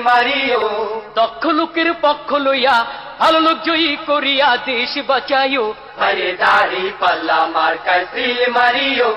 Mario. দক্ষ লোকের পক্ষ লইয়া ভালো লোক জয়ী করিয়া দেশ বাঁচাইও। ভাইরে দাড়ি পাল্লা মার্কায় সিল মারিও।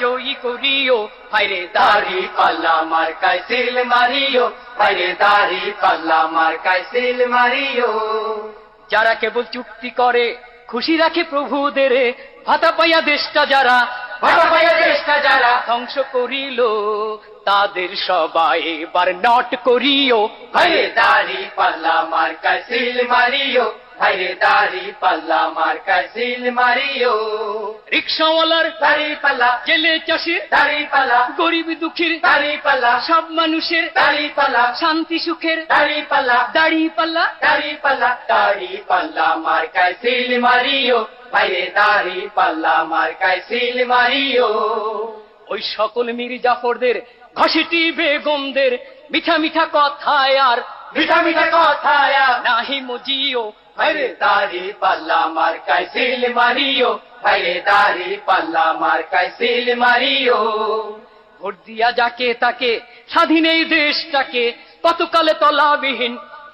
জয়ী করিও। দাড়ি পাল্লা সিল মারিও। দাড়ি পাল্লা সিল মারিও। যারা কেবল চুক্তি করে, খুশি রাখে প্রভুদের ভাতা পাইয়া দেশটা যারা ভাটা পাইয়া দেশটা যারা ধ্বংস করিল, তাদের সবাই এবার নট করিও। ভাইরে দাড়ি পাল্লা মার্কায় সিল মারিও। দাড়ি পাল্লা সিল মারিও। রিক্সাওয়ালার দাড়ি পাল্লা জেলে চাষির দাড়ি পাল্লা গরিব দুঃখীর দাড়ি পাল্লা সব মানুষের দাড়ি পাল্লা শান্তি সুখের দাড়ি পাল্লা দাড়ি পাল্লা। দাড়ি পাল্লা দাড়ি পাল্লা মার্কায় সিল মারিও। ভাইরে দাড়ি পাল্লা মার্কায় সিল মারিও। ওই সকল মীর জাফরদের ঘষিটি বেগমদের মিঠা মিঠা কথায় আর মিঠা মিঠা কথায় নাহি মজিও। ভাইরে দাড়ি পাল্লা মার কাইসিল মারিও ভাইরে দাড়ি পাল্লা মার কাইসিল মারিও ভোট দিয়া যাকে তাকে স্বাধীন এই দেশটাকে কতকালে তলাবিহীন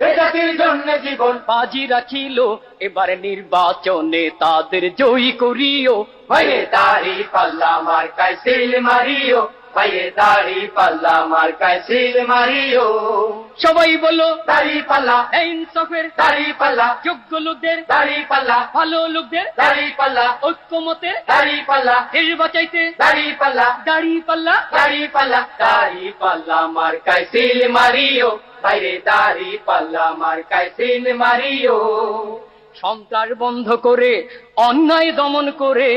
এ জাতির জন্য জীবন। বাজি রাখিল এবার নির্বাচনে তাদের জয়ী করিও। ভাইরে দাড়ি পাল্লা মার্কায় সিল মারিও ভাইরে দাড়ি পাল্লা মার্কায় সিল মারিও। সবাই বলো দাড়ি পাল্লা। ইনসাফের দাড়ি পাল্লা। যোগ্য লোকদের দাড়ি পাল্লা। ভালো লোকদের দাড়ি পাল্লা। ঐক্যমতের দাড়ি পাল্লা। দেশ বাঁচাইতে দাড়ি পাল্লা। দাড়ি পাল্লা। দাড়ি পাল্লা। দাড়ি পাল্লা মার্কায় সিল মারিও। বাইরে দাড়ি পাল্লা মারিও। সন্ত্রাস বন্ধ করে, অন্যায় দমন করে,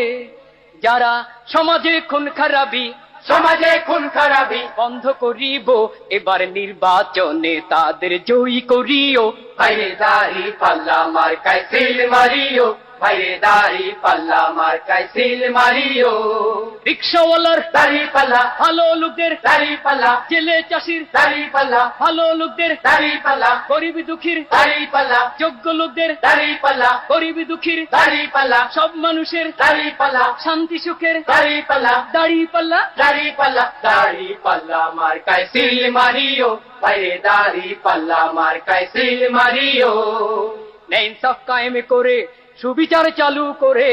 যারা সমাজে খুন খারাপি, সমাজে খুন খারাপি বন্ধ করিব। এবার নির্বাচনে তাদের জয়ী করিও। বাইরে দাড়ি পাল্লা মার্কায় সিল মারিও। বাইরে দাড়ি পাল্লা মার্কায় সিল মারিও রিক্সাওয়ালার দাড়ি পাল্লা ভালো লোকদের দাড়ি পাল্লা জেলে চাষির দাড়ি পাল্লা ভালো লোকদের দাড়ি পাল্লা গরিব দুঃখীর দাড়ি পাল্লা যোগ্য লোকদের দাড়ি পাল্লা গরিব দুঃখীর দাড়ি পাল্লা সব মানুষের দাড়ি পাল্লা শান্তি সুখের দাড়ি পাল্লা দাড়ি পাল্লা দাড়ি পাল্লা দাড়ি পাল্লা মার্কায় সিল মারিও বাইরে দাড়ি পাল্লা মার্কায় সিল মারিও সব কায়েম করে সুবিচার চালু করে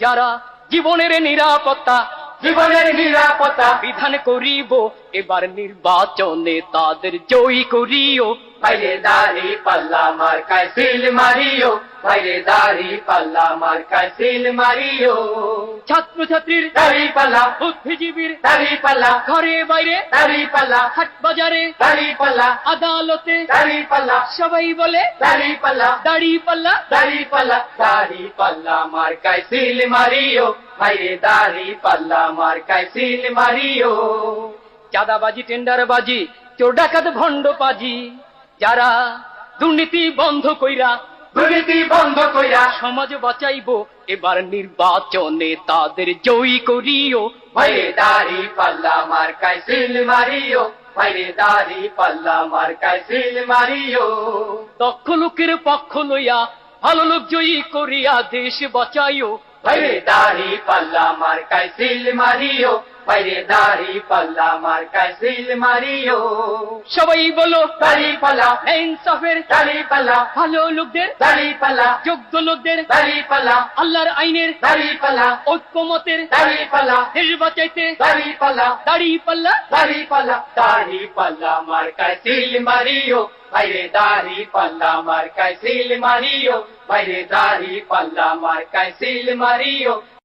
যারা জীবনের নিরাপত্তা জীবনের নিরাপত্তা বিধান করিব এবার নির্বাচনে তাদের জয়ী করিও। বাইরে দাড়ি পাল্লা মার্কায় সিল মারিও। বাইরে দাড়ি পাল্লা মার্কায় সিল মারিও। ছাত্র ছাত্রীর দাড়ি পাল্লা। বুদ্ধিজীবীর দাড়ি পাল্লা। ঘরে বাইরে দাড়ি পাল্লা। হাট বাজারে দাড়ি পাল্লা। আদালতে দাড়ি পাল্লা। সবাই বলে দাড়ি পাল্লা। দাড়ি পাল্লা। দাড়ি পাল্লা। দাড়ি পাল্লা মার্কায় সিল মারিও। ভাইরে দাড়ি পাল্লা মার্কায় সিল মারিও। চাঁদাবাজি টেন্ডারবাজি চোর ডাকাত ভণ্ড পাজি যারা দুর্নীতি বন্ধ কইরা দুর্নীতি বন্ধ কইরা সমাজ বাঁচাইব এবার নির্বাচনে তাদের জয়ী করিও। ভাইরে দাড়ি পাল্লা মার্কায় সিল মারিও ভাইরে দাড়ি পাল্লা মার্কায় সিল মারিও। দক্ষ লোকের পক্ষ লইয়া ভালো লোক জয়ী করিয়া দেশ বাঁচাইও। বাইরে দাড়ি পাল্লা মার্কায় সিল মারিও বাইরে দাড়ি পাল্লা মার্কায় সিল মারিও। সবাই বলো দাড়ি পাল্লা। ইনসাফের দাড়ি পাল্লা। ভালো লোকদের দাড়ি পাল্লা। যোগ্য লোকদের দাড়ি পাল্লা। আল্লাহর আইনের দাড়ি পাল্লা। ঐক্যমতের দাড়ি পাল্লা। দেশ বাঁচাইতে দাড়ি পাল্লা। দাড়ি পাল্লা। দাড়ি পাল্লা। দাড়ি পাল্লা মার্কায় সিল মারিও। বাইরে দাড়ি পাল্লা মার্কায় সিল মারিও। বাইরে দাড়ি পাল্লা মার্কায় সিল মারিও।